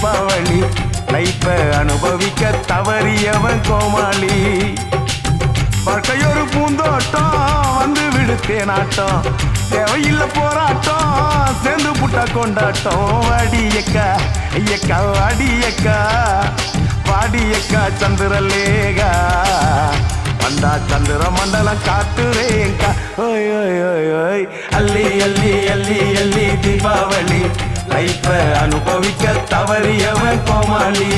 தீபாவளி லைஃப அனுபவிக்க தவறியவன் கோமாளி. பார்க்கையொரு பூந்தோட்டம் வந்து விடுத்தேனாட்டம் தேவையில்ல போராட்டம் சேர்ந்து புட்டா கொண்டாட்டம். வாடியக்கா ஐயக்கா வாடியக்கா வாடியக்கா சந்திரலேகா வந்தா சந்திர மண்டலம் காத்துறேங்கா ஓய் ஓய் ஓய் ஓய். அள்ளி அள்ளி அள்ளி அள்ளி தீபாவளி. லைஃப அனுபவிக்க தவறியவன் கோமாளி.